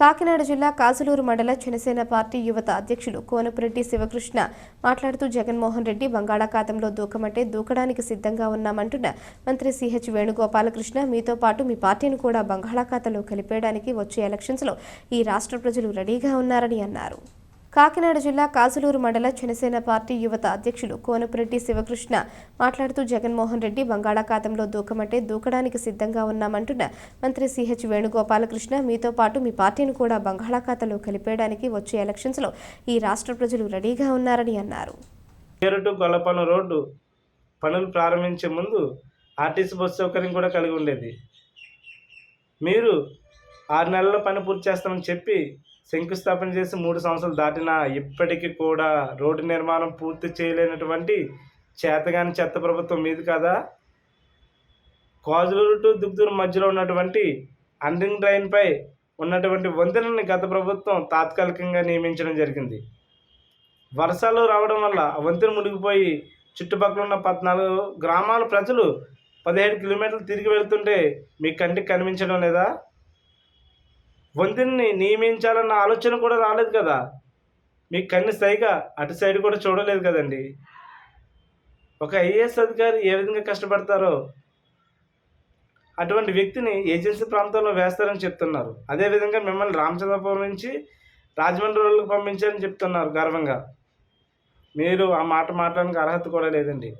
కాకినాడ జిల్లా కాసులూరు మండల జనసేన పార్టీ యువత అధ్యక్షులు కోనపురెడ్డి శివకృష్ణ మాట్లాడుతూ జగన్మోహన్ రెడ్డి బంగాళాఖాతంలో దూకమంటే దూకడానికి సిద్ధంగా ఉన్నామంటున్న మంత్రి సిహెచ్ వేణుగోపాలకృష్ణ. మీతో పాటు మీ పార్టీని కూడా బంగాళాఖాతంలో కలిపేయడానికి వచ్చే ఎలక్షన్స్లో ఈ రాష్ట్ర ప్రజలు రెడీగా ఉన్నారని అన్నారు. కాకినాడ జిల్లా కాసులూరు మండల జనసేన పార్టీ యువత అధ్యక్షులు కోనపురెడ్డి శివకృష్ణ మాట్లాడుతూ జగన్మోహన్ రెడ్డి బంగాళాఖాతంలో దూకమంటే దూకడానికి సిద్ధంగా ఉన్నామంటున్న మంత్రి సిహెచ్ వేణుగోపాలకృష్ణ. మీతో పాటు మీ పార్టీని కూడా బంగాళాఖాతంలో కలిపేయడానికి వచ్చే ఎలక్షన్స్లో ఈ రాష్ట్ర ప్రజలు రెడీగా ఉన్నారని అన్నారు. పేరుటు రోడ్డు పనులు ప్రారంభించే ముందు ఆర్టీసీ బస్సు సౌకర్యం కూడా కలిగి ఉండేది. మీరు ఆరు నెలల్లో పని పూర్తి చేస్తామని చెప్పి శంకుస్థాపన చేసి మూడు సంవత్సరాలు దాటినా ఇప్పటికీ కూడా రోడ్డు నిర్మాణం పూర్తి చేయలేనటువంటి చేతగాని చెత్త ప్రభుత్వం మీది కదా? కాజులూరు టు దుగ్దూరు మధ్యలో ఉన్నటువంటి అండరింగ్ డ్రైన్పై ఉన్నటువంటి వంతెనని గత ప్రభుత్వం తాత్కాలికంగా నియమించడం జరిగింది. వర్షాలు రావడం వల్ల వంతెన మునిగిపోయి చుట్టుపక్కల ఉన్న పద్నాలుగు గ్రామాల ప్రజలు పదిహేడు కిలోమీటర్లు తిరిగి వెళ్తుంటే మీ కంటికి కనిపించడం లేదా? వంతెనని నియమించాలన్న ఆలోచన కూడా రాలేదు కదా. మీ కన్ను సైగా అటు సైడ్ కూడా చూడలేదు కదండి. ఒక ఐఏఎస్ అధికారి ఏ విధంగా కష్టపడతారో అటువంటి వ్యక్తిని ఏజెన్సీ ప్రాంతంలో వేస్తారని చెప్తున్నారు. అదేవిధంగా మిమ్మల్ని రామచంద్రపురం నుంచి రాజమండ్రి రోడ్లకు పంపించారని చెప్తున్నారు గర్వంగా. మీరు ఆ మాట మాట్లాడడానికి అర్హత కూడా లేదండి.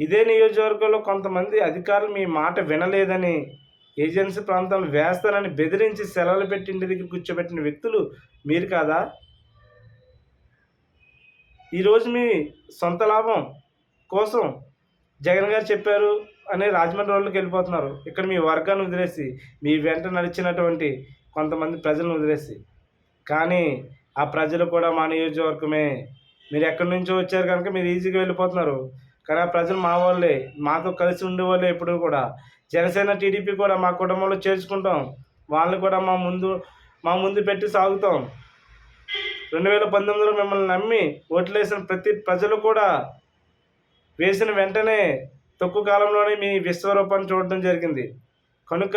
ఇదే నియోజకవర్గంలో కొంతమంది అధికారులు మీ మాట వినలేదని ఏజెన్సీ ప్రాంతంలో వేస్తానని బెదిరించి సెలవులు పెట్టి ఇంటి దగ్గర కూర్చోబెట్టిన వ్యక్తులు మీరు కాదా? ఈరోజు మీ సొంత లాభం కోసం జగన్ గారు చెప్పారు అని రాజమండ్రి వాళ్ళకి వెళ్ళిపోతున్నారు. ఇక్కడ మీ వర్గాన్ని వదిలేసి మీ వెంట నడిచినటువంటి కొంతమంది ప్రజలను వదిలేసి. కానీ ఆ ప్రజలు కూడా మా నియోజకవర్గమే. మీరు ఎక్కడి నుంచో వచ్చారు కనుక మీరు ఈజీగా వెళ్ళిపోతున్నారు. కానీ ఆ ప్రజలు మా వాళ్ళే. మాతో కలిసి ఉండేవాళ్ళే ఎప్పుడు కూడా. జనసేన టీడీపీ కూడా మా కుటుంబంలో చేర్చుకుంటాం. వాళ్ళని కూడా మా ముందు మా ముందు పెట్టి సాగుతాం. రెండు వేల పంతొమ్మిదిలో మిమ్మల్ని నమ్మి ఓట్లేసిన ప్రతి ప్రజలు కూడా వేసిన వెంటనే తక్కువ కాలంలోనే మీ విశ్వరూపాన్ని చూడడం జరిగింది. కనుక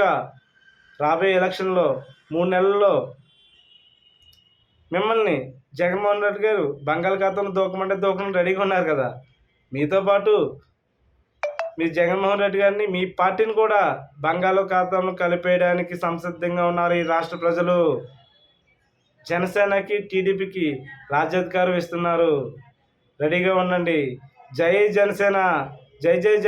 రాబోయే ఎలక్షన్లో మూడు నెలల్లో మిమ్మల్ని జగన్మోహన్ రెడ్డి గారు బంగాళాఖాతంలో దూకమంటే దూకడం రెడీగా ఉన్నారు కదా. మీతో పాటు మీ జగన్మోహన్ రెడ్డి గారిని మీ పార్టీని కూడా బంగాళాఖాతంలో కలిపేయడానికి సంసిద్ధంగా ఉన్నారు ఈ రాష్ట్ర ప్రజలు. జనసేనకి టీడీపీకి రాజ్యాధికారం ఇస్తున్నారు. రెడీగా ఉండండి. జై జనసేన. జై జై జై